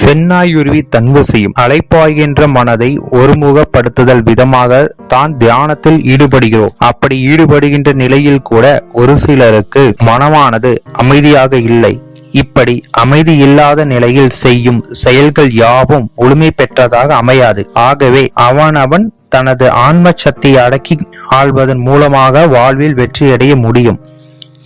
செந்நாயுருவி செய்யும் அழைப்பாய்கின்ற மனதை ஒருமுகப்படுத்துதல் விதமாக தான் தியானத்தில் ஈடுபடுகிறோம். அப்படி ஈடுபடுகின்ற நிலையில் கூட ஒரு சிலருக்கு மனமானது அமைதியாக இல்லை. இப்படி அமைதி இல்லாத நிலையில் செய்யும் செயல்கள் யாவும் முழுமை பெற்றதாக அமையாது. ஆகவே அவனவன் தனது ஆன்ம சக்தியை அடக்கி ஆள்வதன் மூலமாக வாழ்வில் வெற்றியடைய முடியும்.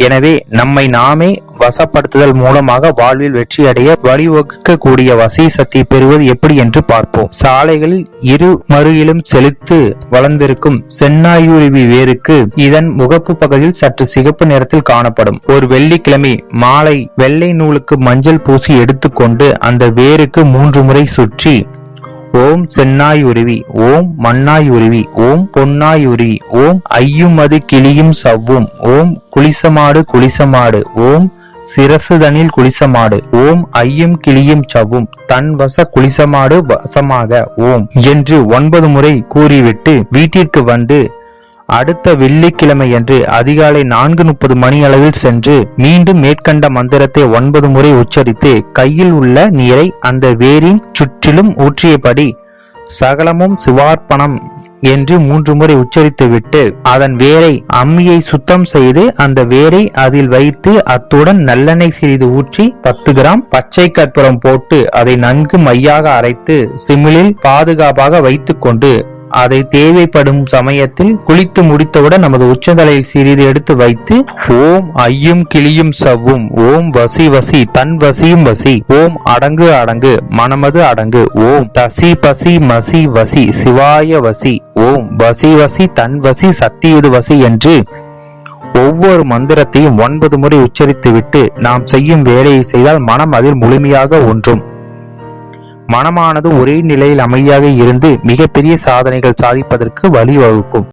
எனவே நம்மை நாமே வசப்படுத்துதல் மூலமாக வாழ்வில் வெற்றியடைய வழிவகுக்கக்கூடிய வசை சக்தி பெறுவது எப்படி என்று பார்ப்போம். சாலைகளில் இரு மறுகிலும் செலுத்து வளர்ந்திருக்கும் சென்னாயுருவி வேருக்கு இதன் முகப்பு பகுதியில் சற்று சிகப்பு நிறத்தில் காணப்படும். ஒரு வெள்ளிக்கிழமை மாலை வெள்ளை நூலுக்கு மஞ்சள் பூசி எடுத்துக்கொண்டு அந்த வேருக்கு மூன்று முறை சுற்றி ஓம் சென்னாய் உருவி ஓம் மண்ணாயுருவி ஓம் பொன்னாய் உருவி ஓம் ஐயும் அது கிளியும் சவ்வும் ஓம் குளிசமாடு குளிசமாடு ஓம் சிரசுதனில் குளிசமாடு ஓம் ஐயும் கிளியும் சவ்வும் தன் வச குளிசமாடு வசமாக ஓம் என்று ஒன்பது முறை கூறிவிட்டு வீட்டிற்கு வந்து அடுத்த வெள்ளிக்கிழமையன்று அதிகாலை நான்கு முப்பது மணி அளவில் சென்று மீண்டும் மேற்கண்ட மந்திரத்தை ஒன்பது முறை உச்சரித்து கையில் உள்ள நீரை அந்த வேரின் சுற்றிலும் ஊற்றியபடி சகலமும் சிவார்ப்பணம் என்று மூன்று முறை உச்சரித்துவிட்டு அதன் வேரை அம்மியை சுத்தம் செய்து அந்த வேரை அதில் வைத்து அத்துடன் நல்லெண்ணெய் சிறிது ஊற்றி பத்து கிராம் பச்சை கற்பூரம் போட்டு அதை நன்கு மையாக அரைத்து சிமிழில் பாதுகாப்பாக வைத்துக்கொண்டு அதை தேவைப்படும் சமயத்தில் குளித்து முடித்தவுடன் நமது உச்சந்தலையில் சிறிது எடுத்து வைத்து ஓம் ஐயும் கிளியும் சவ்வும் ஓம் வசி வசி தன் வசியும் வசி ஓம் அடங்கு அடங்கு மனமது அடங்கு ஓம் தசி பசி மசி வசி சிவாய வசி ஓம் வசி வசி தன் வசி சத்தியது வசி என்று ஒவ்வொரு மந்திரத்தையும் ஒன்பது முறை உச்சரித்துவிட்டு நாம் செய்யும் வேலையை செய்தால் மனம் அதில் முழுமையாக ஒன்றும். மனமானது ஒரே நிலையில் அமைதியாக இருந்து மிகப்பெரிய சாதனைகள் சாதிப்பதற்கு வழிவகுக்கும்.